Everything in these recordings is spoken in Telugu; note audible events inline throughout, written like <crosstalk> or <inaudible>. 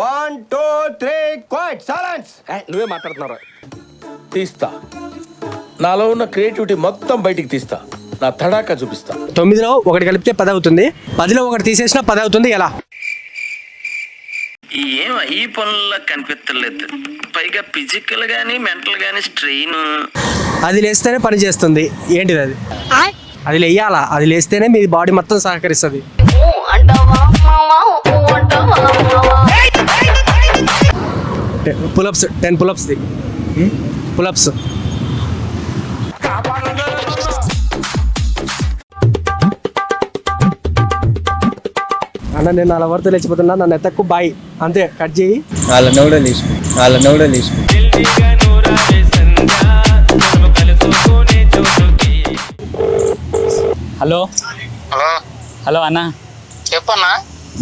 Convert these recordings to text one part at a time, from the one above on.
One two three quiet silence నువ్వే మాట్లాడుతున్నారా తీస్తా. నాలో ఉన్న క్రియేటివిటీ మొత్తం బయటికి తీస్తా. నా తడాకా చూపిస్తా. తొమ్మిదిలో ఒకటి కలిపితే పది అవుతుంది పదిలో ఒకటి తీసేసినా పది అవుతుంది ఎలా ఏం ఈ పనుల్లో కనిపించలేదు పైగా ఫిజికల్ గానీ మెంటల్ గానీ స్ట్రెయిన్ అది లేస్తేనే పని చేస్తుంది. ఏంటిది అది? అది లేయాలా? అది లేస్తేనే మీ బాడీ మొత్తం సహకరిస్తుంది. పులప్స్ టెన్ పులప్స్ ది. పులప్స్ అన్న నేను అలా వరద లేచిపోతున్నా నన్ను ఎత్తక్కు బాయ్. అంతే కట్ చేయి. వాళ్ళ నోడలు తీసుకో వాళ్ళ నోడలు తీసుకో హలో. హలో. హలో అన్న. చెప్పన్నా.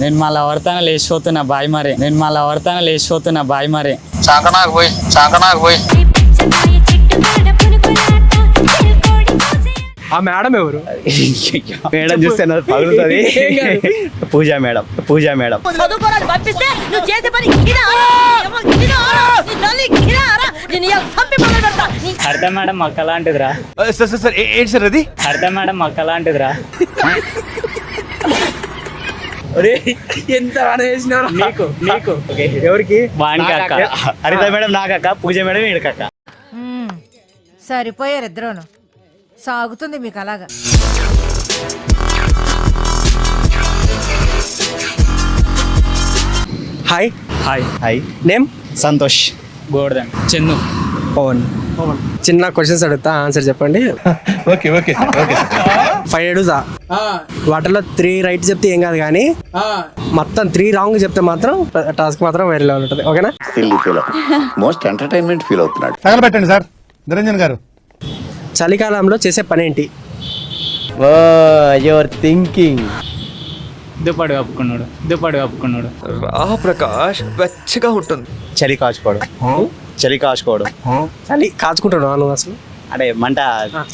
నేను మళ్ళీ వర్తాన లేచిపోతున్నా బాయ్ మరి. నేను మళ్ళీ వర్తాన లేచిపోతున్నా బాయ్ మరి. చాకనాకు పోయి చాకనాకు పోయి. ఆ మేడం ఎవరు? మేడం చూస్తే నాకు పగులుతుంది. Pooja madam Pooja madam. Haritha madam అక్క లాంటిదిరా సార్ సార్ సార్ ఏంటి సార్ అది? హరిత మేడం అక్క లాంటిదిరా ఎంత నీకు నీకు ఎవరికి? వానికి అక్క హరిత మేడం నాకక్క పూజ మేడం ఈడకక్క సరిపోయారు ఇద్దరును. సాగుతుంది మీకు అలాగా. Hi hi hi name Santosh. Govardhan. Chandu Pavan చిన్న క్వశ్చన్స్ అడుగుతా ఆన్సర్ చెప్పండి. ఓకే ఓకే ఓకే ఫైవ్ అడుగుతా వాటిలో త్రీ రైట్ చెప్తే ఏం కాదు కానీ మొత్తం త్రీ రాంగ్ చెప్తే మాత్రం టాస్క్ మాత్రం వేరే లెవెల్ ఉంటుంది. ఓకేనా? మోస్ట్ ఎంటర్టైన్మెంట్ ఫీల్ అవుతున్నాడు తగలబెట్టండి సార్. నిరంజన్ గారు. చలికాలంలో చేసే పని ఏంటి? యువర్ థింకింగ్ దుప్పటి కప్పుకున్నాడు దుప్పటి కప్పుకున్నాడు. రా ప్రకాష్ వెచ్చగా ఉంటుంది. చలి కాచుకోవడం. చలి కాచుకోవడం. చలి కాచుకుంటాడు నువ్వు అసలు. అంటే మంట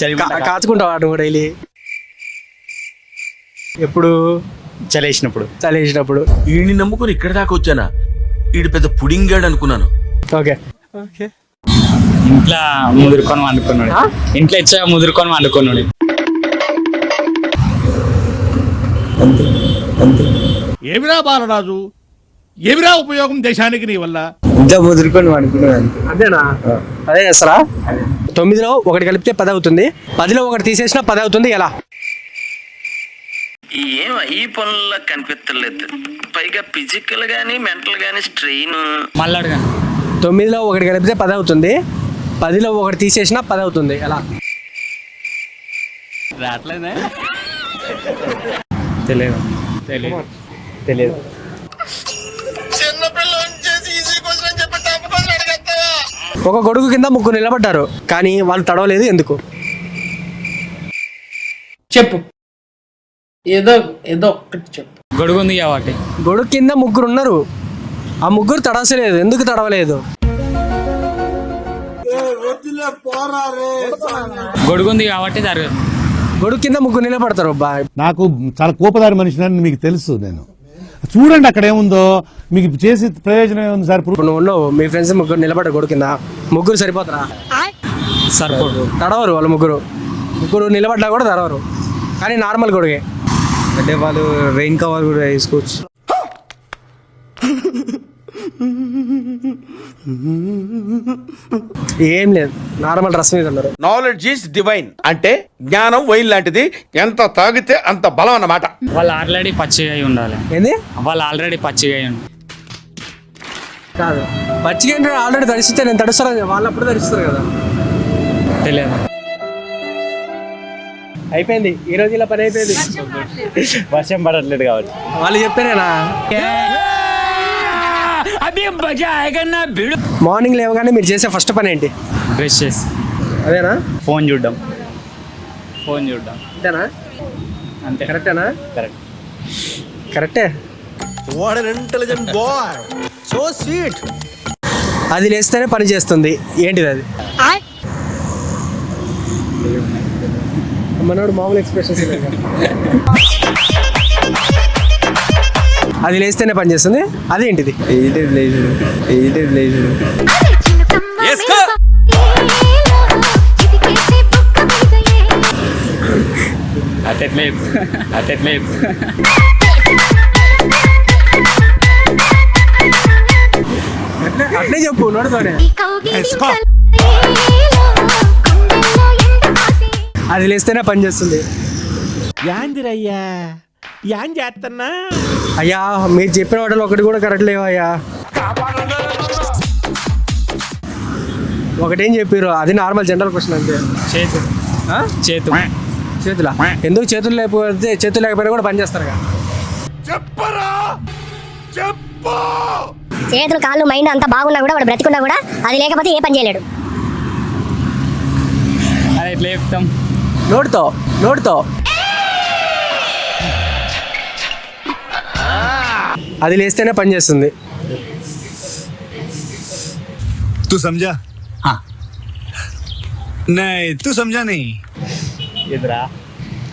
చలి కా- కాచుకుంటావు వాడు కూడా డైలీ ఎప్పుడు? చలి వేసినప్పుడు చలి వేసినప్పుడు వీడిని నమ్ముకుని ఇక్కడి దాకా వచ్చానా? వీడు పెద్ద పుడింగాడు అనుకున్నాను. ఓకే. ఇంట్లో ముదురుకొని వండుకున్నాడు. ఇంట్లో ఇచ్చా ముదురుకొని వండుకున్నాడు. ఏమిరా బాలరాజు? ఏమిరా ఉపయోగం దేశానికి నీ వల్ల? ఇంట్లో ముదురుకొని వండుకున్నాడు అంతేనా? అదే చేస్తారా? తొమ్మిదిలో ఒకటి కలిపితే పది అవుతుంది పదిలో ఒకటి తీసేసినా పది అవుతుంది ఎలా? ఏం ఈ పనుల్లో కనిపించలేదు. పైగా ఫిజికల్ గానీ మెంటల్ గానీ స్ట్రెయిన్ మళ్ళీ అడగా తొమ్మిదిలో ఒకటి కలిపితే పది అవుతుంది. పదిలో ఒకటి తీసేసినా పది అవుతుంది. ఎలా? రావట్లేదే? తెలియదు తెలియదు తెలియదు ఒక గొడుగు కింద ముగ్గురు నిలబడ్డారు. కానీ వాళ్ళు తడవలేదు ఎందుకు? చెప్పు. ఏదో ఏదో ఒక్కటి చెప్పు. గొడుగు ఉంది కాబట్టి గొడుగు కింద ముగ్గురు ఉన్నారు ఆ ముగ్గురు తడవసలేదు. ఎందుకు తడవలేదు? గొడుగు ఉంది కాబట్టి జరగదు గొడుగు కింద ముగ్గురు నిలబడతారు బా నాకు చాలా కోపదారి మనిషిని మీకు తెలుసు నేను. చూడండి అక్కడ ఏముందో. మీకు చేసి ప్రయోజనం ఏముంది సార్? ఇప్పుడు నువ్వు ఉన్నావు. మీ ఫ్రెండ్స్ ముగ్గురు నిలబడ్డారు గొడుగు కింద. ముగ్గురు సరిపోతారా? సరిపోదు. తడవరు వాళ్ళు ముగ్గురు. ముగ్గురు నిలబడ్డా కూడా తడవరు. కానీ నార్మల్ గొడుగే. అంటే వాళ్ళు రెయిన్ కవర్ కూడా వేసుకోవచ్చు. ఏం లేదు. నార్మల్ డ్రెస్ మీద ఉన్నారు. నాలెడ్జ్ ఈస్ డివైన్ అంటే జ్ఞానం వైన్ లాంటిది. ఎంత తాగితే అంత బలం అన్నమాట. వాళ్ళు ఆల్రెడీ పచ్చిగా అయి ఉండాలి. ఏంది? వాళ్ళు ఆల్రెడీ పచ్చిగా అయి ఉండాలి. కాదు. పచ్చిగా ఆల్రెడీ తడిస్తే నేను తడుస్తాను వాళ్ళు అప్పుడు తడుస్తారు కదా. తెలియదు. అయిపోయింది. ఈ రోజు ఇలా పని అయిపోయింది. వర్షం పడట్లేదు. కాబట్టి. వాళ్ళు చెప్పారేనా మార్నింగ్ లేవగానే మీరు చేసే ఫస్ట్ పని ఏంటి? బ్రష్ చేసి. అదేనా? ఫోన్ చూడడం. ఫోన్ చూడడం. అంతేనా? అంతే. కరెక్టేనా? కరెక్ట్. కరెక్టే. What an intelligent boy so sweet అది లేస్తేనే పని చేస్తుంది. ఏంటిది అది? మనోడు మామూలు ఎక్స్ప్రెషన్స్ అది లేస్తేనే పనిచేస్తుంది అదేంటిది అట్టెట్లే అట్టెట్లే చెప్పు అట్లే చెప్పు నోడుతోనే అది లేస్తేనే పనిచేస్తుంది యాందిరయ్యా. యాన్ చేస్తున్నా అయ్యా మీరు చెప్పిన వాటిలో ఒకటి కూడా కరెక్ట్ లేవు అయ్యా ఒకటేం చెప్పారు అది నార్మల్ జనరల్ క్వశ్చన్ అంతే. చేతు. ఆ? చేతు. చేతులా? ఎందుకు చేతులు లేకపోతే చేతులు లేకపోయినా కూడా పని చేస్తారు చేతులు కాళ్ళు మైండ్ అంతా బాగున్నా కూడా వాడు బ్రతికున్నా కూడా అది లేకపోతే ఏ పని చేయలేడు. అది ఎట్లా చెప్తాం. నోడుతో నోడుతో అది లేస్తేనే పనిచేస్తుంది తు సంజా తు సమ్జా నై. ఇదరా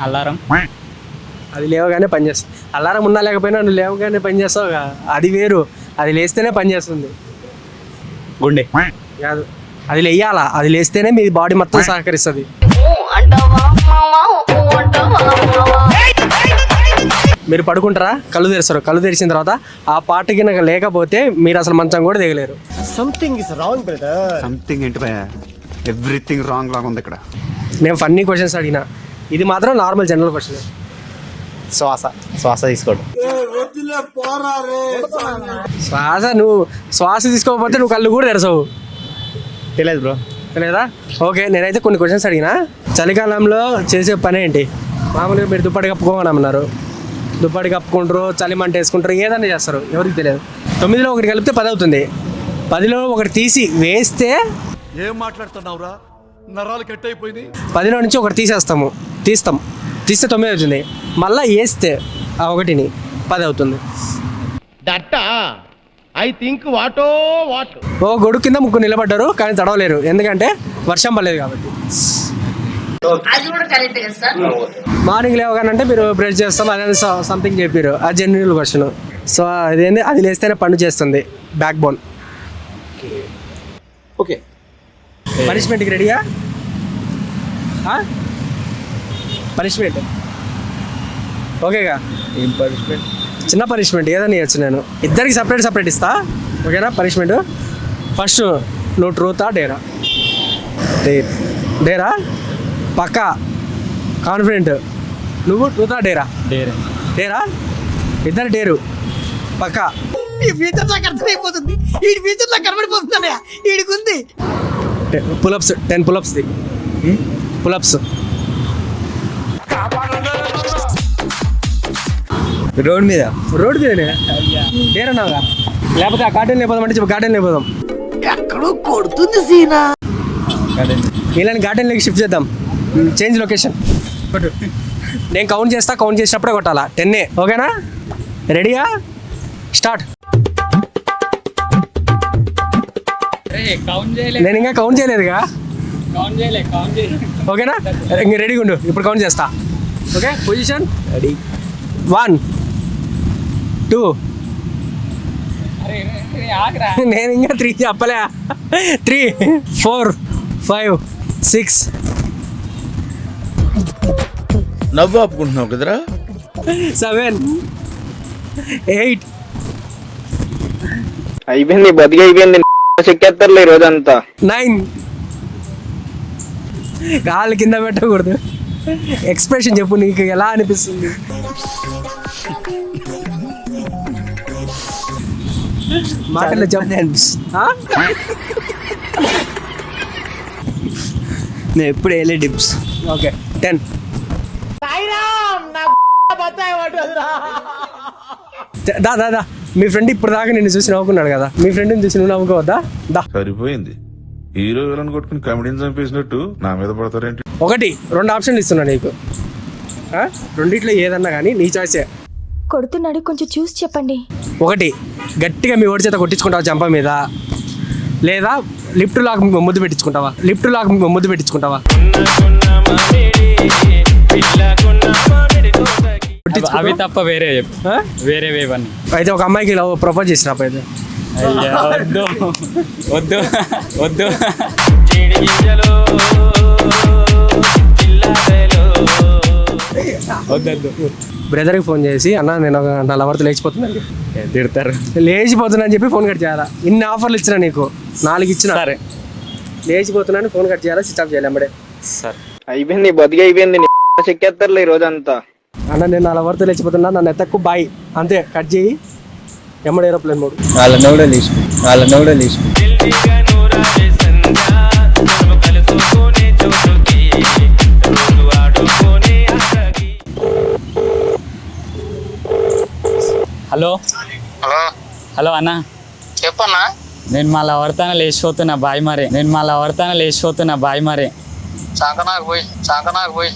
అలారం అది లేవగానే పని చేస్తుంది. అలారం ఉన్నా లేకపోయినా నువ్వు లేవగానే పని చేస్తావు అది వేరు. అది లేస్తేనే పనిచేస్తుంది గుండె. కాదు. అది లేయాలా? అది లేస్తేనే మీ బాడీ మొత్తం సహకరిస్తుంది. మీరు పడుకుంటారా? కళ్ళు తెరుస్తారు కళ్ళు తెరిచిన తర్వాత ఆ పాట కింద లేకపోతే మీరు అసలు మంచం కూడా దిగలేరు. Something is wrong brother something ఏంటి భయ ఎవ్రీథింగ్ రాంగ్ లాగా ఉంది ఇక్కడ. నేను ఫన్నీ క్వశ్చన్స్ అడిగిన. ఇది మాత్రం నార్మల్ జనరల్ క్వశ్చన్ శ్వాస. శ్వాస తీసుకోవడం శ్వాస నువ్వు శ్వాస తీసుకోకపోతే నువ్వు కళ్ళు కూడా తెరసవు తెలియదు బ్రో లేదా ఓకే నేనైతే కొన్ని క్వశ్చన్స్ అడిగినా. చలికాలంలో చేసే పని ఏంటి? మామూలుగా మీరు దుప్పటి కప్పుకోమన్నారు దుప్పటి కప్పుకుంటారు చలి మంట వేసుకుంటారు ఏదైనా చేస్తారు. ఎవరికి తెలియదు. తొమ్మిదిలో ఒకటి కలిపితే పది అవుతుంది. పదిలో ఒకటి తీసి వేస్తే ఏం మాట్లాడుతున్నావురా? నరాలు కట్ అయిపోయింది పదిలో నుంచి ఒకటి తీసేస్తాము. తీస్తాం. తీస్తే తొమ్మిది అవుతుంది. మళ్ళీ వేస్తే ఆ ఒకటిని పది అవుతుంది. దట్ట? ఐ థింక్ వాటో వాట్. ఓ గొడుగు కింద ముగ్గురు నిలబడ్డారు కానీ తడవలేరు. ఎందుకంటే వర్షం పడలేదు కాబట్టి. మార్నింగ్ లేవగానంటే మీరు బ్రష్ చేస్తాం అదే సంథింగ్ చెప్పారు. ఆ జెన్యున్ క్వశ్చన్ సో అదేంది? అది లేస్తేనే పని చేస్తుంది. బ్యాక్ బోన్ ఓకే పనిష్మెంట్కి రెడీయా పనిష్మెంట్ ఓకేగా. ఏం పనిష్మెంట్ చిన్న పనిష్మెంట్ ఏదని ఇవ్వచ్చు నేను. ఇద్దరికి సపరేట్ సపరేట్ ఇస్తా. ఓకేనా? పనిష్మెంట్ ఫస్ట్ నువ్వు ట్రూతా డేరా డేరా పక్కా? కాన్ఫిడెంట్ నువ్వు ట్రూతా డేరా డేరే డేరా ఇద్దరు డేరు పక్కా? ఈ ఫ్యూచర్ నాకు అర్థమైపోతుంది. ఈ ఫ్యూచర్ నాకు కనబడిపోతుందన్నయ్య వీడికి ఉంది. పులప్స్ టెన్ పులప్స్ది పులప్స్ రోడ్ మీద. రోడ్డు మీదనే డేరన్నావుగా లేకపోతే ఆ గార్డెన్ లేకపోదాం అంటే చెప్పు గార్డెన్ లేకపోదాం ఎక్కడో కొడుతుంది సీనా. వీళ్ళని గార్డెన్లోకి షిఫ్ట్ చేద్దాం. చేంజ్ లొకేషన్ నేను కౌంట్ చేస్తా కౌంట్ చేసినప్పుడే కొట్టాలా? టెన్నే ఓకేనా? రెడీయా స్టార్ట్ కౌంట్ చేయలే నేను ఇంకా కౌంట్ చేయలేదుగా? కౌంట్ చేయలే కౌంట్ చేయలే ఓకేనా? ఇంక రెడీగా ఉండు ఇప్పుడు కౌంట్ చేస్తా. Okay position ready one two. నేను ఇంకా త్రీ చెప్పలే. త్రీ ఫోర్ ఫైవ్ సిక్స్ నవ్వు ఆపుకుంటున్నావు కదరా? సెవెన్ ఎయిట్ అయిపోయింది బతికి అయిపోయింది. చెక్కేస్తారులే రోజంతా నైన్ కాళ్ళు కింద పెట్టకూడదు. ఎక్స్ప్రెషన్ చెప్పు నీకు ఎలా అనిపిస్తుంది? మాటల్లో చెప్పు ఆ? నేను ఎప్పుడు వేయలే డిప్స్. ఓకే. టెన్. దా దా దా మీ ఫ్రెండ్ ఇప్పుడు దాకా నిన్ను చూసి నవ్వుకున్నాడు కదా. మీ ఫ్రెండ్ని చూసి నువ్వు నవ్వుకోవద్దా? దా. సరిపోయింది. హీరో విలన్ కొట్టుకుని కమెడీని చంపేసినట్టు నా మీద పడతారేంటి? ఒకటి రెండు ఆప్షన్లు ఇస్తున్నా నీకు? రెండిట్లో ఏదన్నా కానీ నీ చాయిసే కొడుతున్నాడు కొంచెం చూసి చెప్పండి. ఒకటి గట్టిగా మీ ఓడి చేత కొట్టించుకుంటావా చంప మీద? లేదా లిఫ్ట్ లాక్ ముద్దు పెట్టించుకుంటావా? లిఫ్ట్ లాక్ ముద్దు పెట్టించుకుంటావా? పుట్టించుకో. అవి తప్ప వేరే? వేరే వేవన్నీ అయితే ఒక అమ్మాయికి లవ్ ప్రపోజ్ చేసిన అయితే. వద్దు. వద్దు. వద్దు వద్దొద్దు. బ్రదర్కి ఫోన్ చేసి అన్న నేను ఒక నా లవర్తో లేచిపోతున్నాను. తిడతారు. లేచిపోతున్నా అని చెప్పి ఫోన్ కట్ చేయాలా? ఇన్ని ఆఫర్లు ఇచ్చిన నీకు? నాలుగు ఇచ్చిన? సరే. లేచిపోతున్నాను ఫోన్ కట్ చేయాలా? స్విచ్ ఆఫ్ చేయాలి? అమ్మడే సరే. అయిపోయింది బతికి అయిపోయింది నీ <laughs> చెక్కేస్తారులే ఈ రోజంతా. అన్న నేను నా లవర్తో లేచిపోతున్నా నన్ను ఎత్తక్కు బాయ్. అంతే కట్ చేయి. ఎమ్మడ ఏరోప్లేన్ మోడు. వాళ్ళ నోడే లేచి వాళ్ళ నోడే లేచి హలో అన్న. చెప్పన్నా? నేను మళ్ళీ ఎవరితోనే లేచిపోతున్నా బాయ్ మరి. నేను మళ్ళీ ఎవరితోనే లేచిపోతున్నా బాయ్ మరి. సంకనాకు పోయి సంకనాకు పోయి.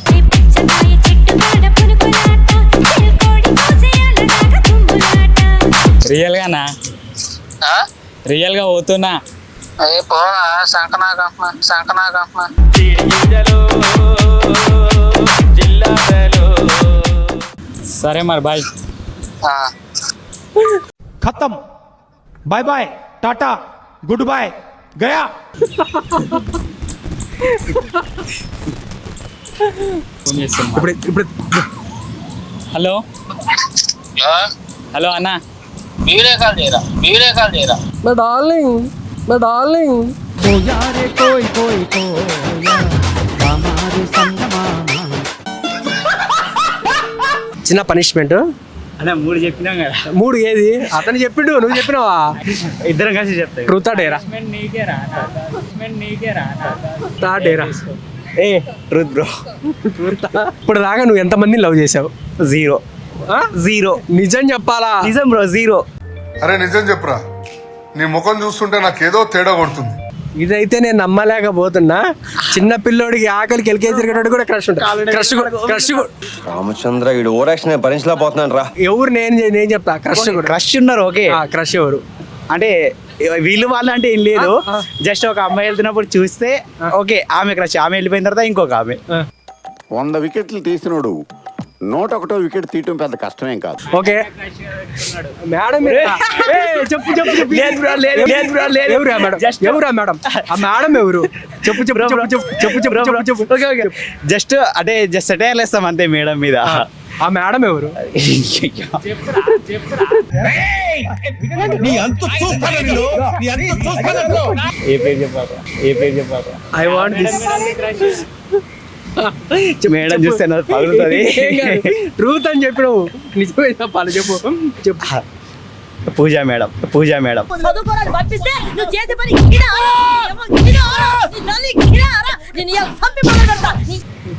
రియల్గానా రియల్గా పోతున్నా. అదే పోనా సంకనాకు అంటున్నా సంకనాకు అంటున్నా. సరే మరి బాయ్. ఖతం. Bye bye tata good bye Gaya ఇప్పుడు ఇప్పుడు. హలో. హలో అన్న. వీడియో కాల్ చేయరా? వీడియో కాల్ చేయరా? మా డార్లింగ్ మా డార్లింగ్ చిన్న పనిష్మెంట్. అన్న మూడు చెప్పినాం కదా. మూడు ఏది? అతను చెప్పిండు నువ్వు చెప్పినావా? ఇద్దరం కలిసి చెప్తాయి ట్రూతా డేరా? ఏ ట్రూత్ బ్రో. ఇప్పుడు దాకా నువ్వు ఎంతమందిని లవ్ చేసావు జీరో. ఆ? జీరో. నిజం చెప్పాలా? నిజం బ్రో జీరో. అరే నిజం చెప్పురా. నీ ముఖం చూస్తుంటే నాకేదో తేడా కొడుతుంది. ఇదైతే నేను నమ్మలేకపోతున్నా. చిన్న పిల్లోడికి ఆకలికి ఎల్కేజీ తిరిగేటోడు కూడా క్రష్ ఉంటుంది క్రష్ క్రష్ రామచంద్ర ఈడు ఓవర్ యాక్షన్ భరించలేకపోతున్నాను రా ఎవరు నేను నేను చెప్తా క్రష్ కూడా. క్రష్ ఉన్నారు ఓకే. క్రష్ ఎవరు? అంటే వీళ్ళు వాళ్ళు అంటే ఏం లేదు. జస్ట్ ఒక అమ్మాయి వెళ్తున్నప్పుడు చూస్తే ఓకే ఆమె క్రష్ ఆమె వెళ్ళిపోయిన తర్వాత ఇంకొక ఆమె. వంద వికెట్లు తీసినోడు. నూట ఒకటో వికెట్ తీయటం పెద్ద కష్టమేం కాదు. ఓకే. మేడం చెప్పు చెప్పు చెప్పు. ఎవరా మేడం. ఎవరా మేడం? <laughs> ఆ మేడం ఎవరు? చెప్పు చెప్పు చెప్పు చెప్పు చెప్పు చెప్పు చెప్పు చెప్పు. ఓకే ఓకే జస్ట్ అంటే జస్ట్ సెటైర్లు వేస్తాం అంతే మేడం మీద. ఆ మేడం ఎవరు? ఏ పేరు చెప్పారు ఏ పేరు చెప్పారు ఐ వాంట్ దిస్ మేడం చూస్తే నాకు పగులుతుంది. ట్రూత్ అని చెప్పినావు. నిజమే చెప్పాలి చెప్పు. చెప్పు. Pooja madam Pooja madam.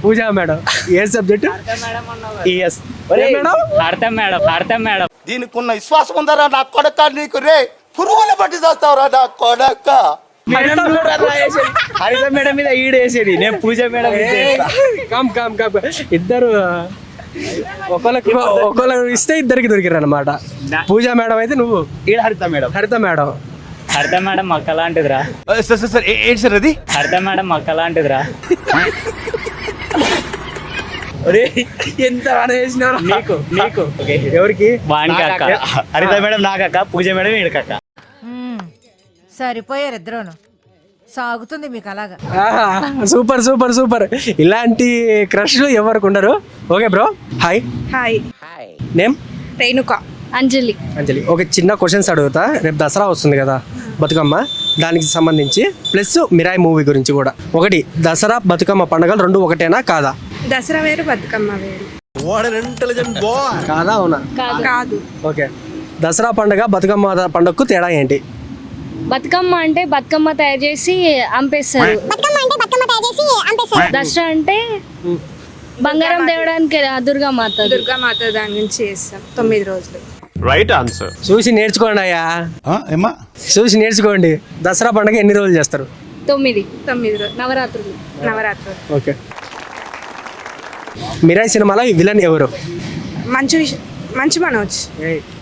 Pooja madam ఏ సబ్జెక్ట్ అర్థం మేడం? అర్థం మేడం దీనికి ఉన్న విశ్వాసం ఉందరా నా కొడక? నీకు రే పురుగుల పట్టి చేస్తావురా నా కొడక? హరిత మేడం మీద ఈడు వేసేది నేను Pooja madam. Come come come. ఇద్దరు ఒకళ్ళకి ఒకళ్ళకి ఇస్తే ఇద్దరికి దొరికారు అనమాట పూజ మేడం అయితే నువ్వు. ఈడ హరిత మేడం. హరిత మేడం. అర్థం మేడం మొక్క లాంటిదిరా. సార్ సార్ సార్ ఏంటి సార్ అది? అర్థం మేడం మొక్క లాంటిదిరా. ఎంత నీకు నీకు ఎవరికి? అక్క హరిత మేడం నాకక్క పూజ మేడం ఈడకక్క. సరిపోయారు ఇద్దరును. సాగుతుంది మీకు అలాగా. Super super super. ఇలాంటి క్రష్లు ఎవరికి ఉండరు? Okay bro hi. Hi. Name? Renuka. Anjali. Anjali. ఒక చిన్న క్వశ్చన్స్ అడుగుతా. రేపు దసరా వస్తుంది కదా బతుకమ్మ. దానికి సంబంధించి ప్లస్ మిరాయి మూవీ గురించి కూడా. ఒకటి దసరా బతుకమ్మ పండుగలు రెండు ఒకటేనా కాదా? దసరా వేరు బతుకమ్మ వేరు. కాదా అవునా? కాదు. ఓకే. దసరా పండుగ బతుకమ్మ పండుగకు తేడా ఏంటి? బతుకమ్మ అంటే బతుకమ్మ తయారు చేసి అంపేస్తారు. దసరా అంటే బంగారం తేవడానికి దుర్గామాత. దుర్గామాత దాని నుంచి చేస్తాం తొమ్మిది రోజులు. రైట్ ఆన్సర్ చూసి నేర్చుకోండి అయ్యా. చూసి నేర్చుకోండి. దసరా పండుగ ఎన్ని రోజులు చేస్తారు? తొమ్మిది. తొమ్మిది రోజులు నవరాత్రులు. నవరాత్రులు. ఓకే. మిరాయి సినిమాలో ఈ విలన్ ఎవరు? మంచి మంచి మనోజ్.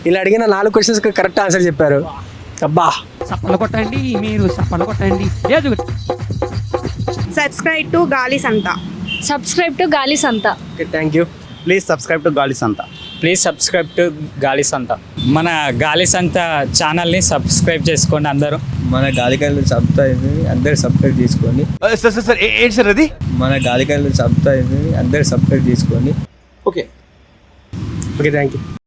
ఇలా అడిగిన నాలుగు క్వశ్చన్స్ కరెక్ట్ ఆన్సర్ చెప్పారు. అబ్బా. సబ్స్క్రైబ్ టు గాలి సంత subscribe to Gaali Santha okay thank you please subscribe to Gaali Santha please subscribe to Gaali సంత మన గాలి సంత ఛానల్ని సబ్స్క్రైబ్ చేసుకోండి అందరూ. మన గాలికాయలు చంపుతా అందరు సబ్స్క్రైబ్ చేసుకోండి సార్ సార్ సార్ ఏంటి సార్ అది? మన గాలికాయలు చంపుతా అందరు సబ్స్క్రైబ్ చేసుకోండి ఓకే థ్యాంక్ యూ